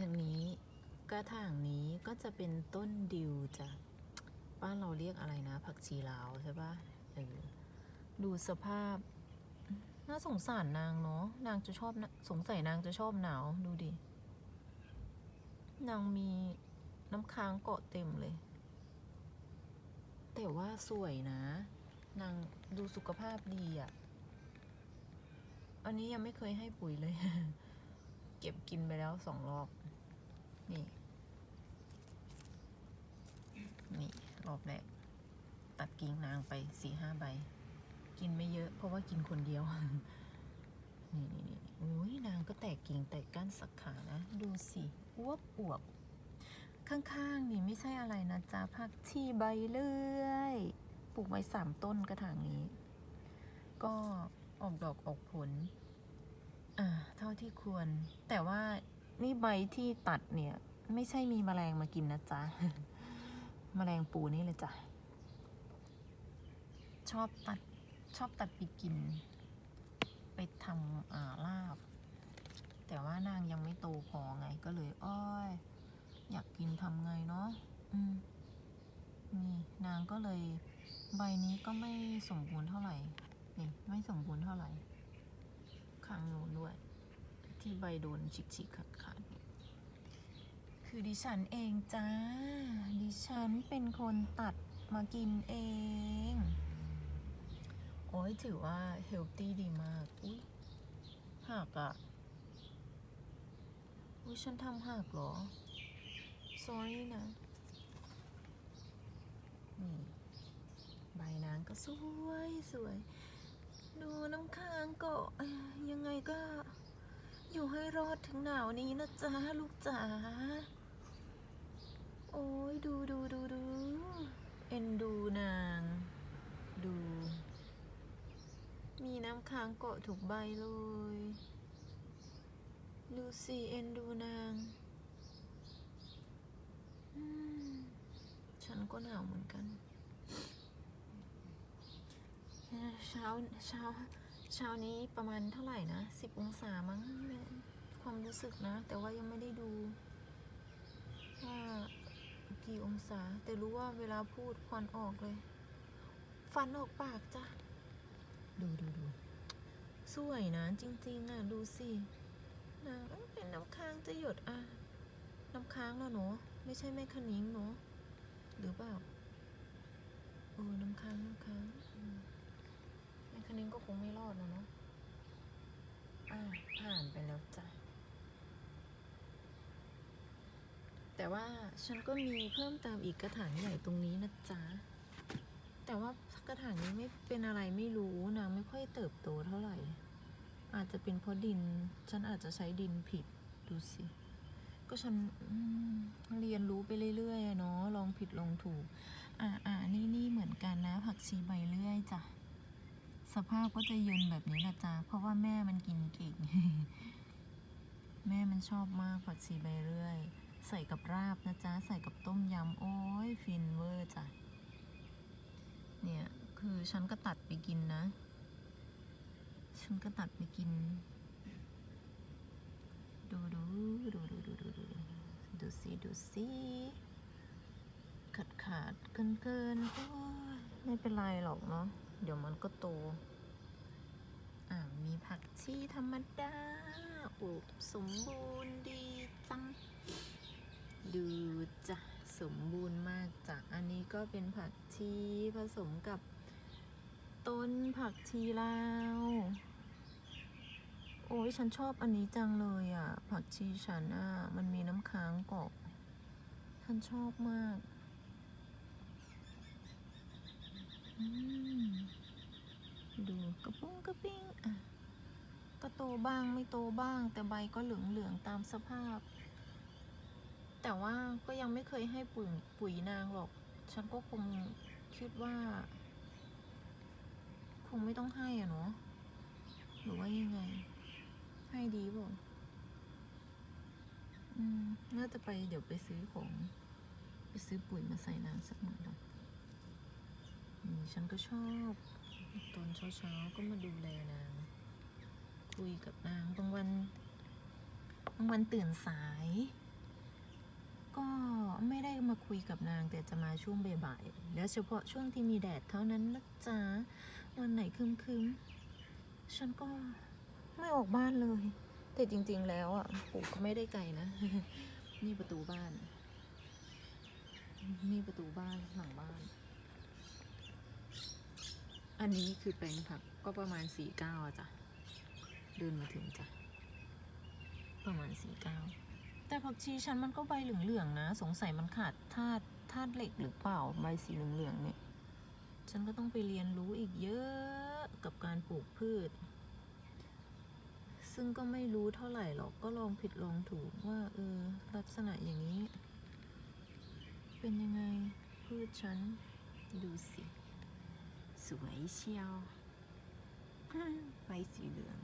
ทางนี้กระถางนี้ก็จะเป็นต้นดิวจ้ะบ้านเราเรียกอะไรนะ ผักชีลาวใช่ปะเออดูสภาพ น่าสงสารนางเนาะนางจะชอบนะสงสัยนางจะชอบหนาวดูดิ นางมีน้ำค้างเกาะเต็มเลย แต่ว่าสวยนะ นางดูสุขภาพดีอะ่ะ อันนี้ยังไม่เคยให้ปุ๋ยเลย เก็บกินไปแล้วสองรอบ นี่ นี่รอบแรก ตัดกิ่งนางไปสี่ห้าใบ กินไม่เยอะ เพราะว่ากินคนเดียว นี่นี่นี่โอ้ยนางก็แตกกิ่งแตกก้านสักขานะ ดูสิอวบอวบ ข้างๆ นี่ไม่ใช่อะไรนะจ๊ะผักชีใบเลื่อย ปลูกไว้สามต้นกระถางนี้ ก็ออกดอกออกผล อ่า เท่าที่ควร แต่ว่า นี่ใบที่ตัดเนี่ย ไม่ใช่มีแมลงมากินนะจ๊ะแมลงปูนี่เลยจ้ะ ชอบตัดชอบตัดไปกิน ไปทำอ่าลาบ แต่ว่านางยังไม่โตพอไงก็เลย อ้อย อยากกินทำไงเนาะอืมนี่นางก็เลยใบนี้ก็ไม่สมบูรณ์เท่าไหร่ นี่ ไม่สมบูรณ์เท่าไหร่ข้างนู้นด้วย ที่ใบโดนฉิกฉิกขาดขาดคือดิฉันเองจ้า ดิฉันเป็นคนตัดมากินเอง โอ้ยถือว่าเฮลตี้ดีมาก อุ้ยหักอะอุ้ยฉันทำหักเหรอ sorry นะ นี่ ใบนางก็สวยสวย ดูน้ำค้างก็เอ้ยยังไงก็ อยู่ให้รอดถึงหนาวนี้นะจ๊ะลูกจ๋า โอ้ยดูดูดูดู เอ็นดูนาง ดู มีน้ำค้างเกาะถูกใบเลย ดูสิเอ็นดูนางฉันก็หนาวเหมือนกัน เช้าเช้า เช้านี้ประมาณเท่าไหร่นะสิบองศามั้งแม่ความรู้สึกนะ แต่ว่ายังไม่ได้ดู ว่ากี่องศา แต่รู้ว่าเวลาพูดควันออกเลย ฟันออกปากจ้ะ ดูดูดูสวยนะ จริง ๆ อะ ดูสินางเอ้ยเป็นน้ำค้างจะหยดอะ น้ำค้างแล้วเนาะไม่ใช่แม่คะนิ้งเนาะหรือเปล่าเออน้ำค้างน้ำค้าง อืมแม่คันนิ้งก็คงไม่รอดแล้วเนาะอ่าผ่านไปแล้วจ้ะ แต่ว่าฉันก็มีเพิ่มเติมอีกกระถางใหญ่ตรงนี้นะจ๊ะ แต่ว่ากระถางนี้ไม่เป็นอะไรไม่รู้นางไม่ค่อยเติบโตเท่าไหร่ อาจจะเป็นเพราะดิน ฉันอาจจะใช้ดินผิดดูสิ ก็ฉันเรียนรู้ไปเรื่อยๆเนาะลองผิดลองถูก อ่าอ่านี่นี่เหมือนกันนะผักชีใบเลื่อยจ้ะ สภาพก็จะเย็นแบบนี้แหละจ้าเพราะว่าแม่มันกินเก่ง แม่มันชอบมากผักชีใบเรื่อย ใส่กับราบนะจ๊ะ ใส่กับต้มยำ โอ้ย ฟินเวอร์จ้ะ เนี่ย คือฉันก็ตัดไปกินนะ ฉันก็ตัดไปกิน ดูดูดูดูดูดูดูดูสิดูสิขาดขาดเกินเกินโอ้ยไม่เป็นไรหรอกเนาะ เดี๋ยวมันก็โต อ่ามีผักชีธรรมดาปลูกสมบูรณ์ดีจัง ดูจ้ะสมบูรณ์มากจ้ะอันนี้ก็เป็นผักชีผสมกับต้นผักชีลาว โอ้ยฉันชอบอันนี้จังเลยอะ ผักชีฉันอะ มันมีน้ำค้างเกาะฉันชอบมาก อืม ดูกระปุ้งกระปิ้งอะก็โตบ้างไม่โตบ้าง แต่ใบก็เหลืองเหลืองๆตามสภาพ แต่ว่าก็ยังไม่เคยให้ปุ๋ยปุ๋ยนางหรอก ฉันก็คงคิดว่า คงไม่ต้องให้อะเนาะหรือว่ายังไง ให้ดีเปล่าอืมน่าจะไปเดี๋ยวไปซื้อของ ไปซื้อปุ๋ยมาใส่นางสักหน่อยหรอกฉันก็ชอบ ตอนเช้าๆก็มาดูแลนาง คุยกับนางบางวันบางวันตื่นสาย ก็ไม่ได้มาคุยกับนางแต่จะมาช่วงบ่ายๆแล้วเฉพาะช่วงที่มีแดดเท่านั้นนะจ๊ะวันไหนครึมๆฉันก็ไม่ออกบ้านเลย แต่จริงๆแล้วอะปลูกก็ไม่ได้ไกลนะ นี่ประตูบ้าน นี่ประตูบ้านหลังบ้าน อันนี้คือแปลงผักก็ประมาณสี่เก้าอะจ้ะ เดินมาถึงจ้ะ ประมาณสี่เก้าแต่ผักชีฉันมันก็ใบเหลืองๆนะ สงสัยมันขาดธาตุธาตุเหล็กหรือเปล่าใบสีเหลืองๆเนี่ย ฉันก็ต้องไปเรียนรู้อีกเยอะกับการปลูกพืช ซึ่งก็ไม่รู้เท่าไหร่หรอกก็ลองผิดลองถูกว่าเออลักษณะอย่างนี้ เป็นยังไงพืชฉันดูสิ สวยเชียวใบสีเหลือง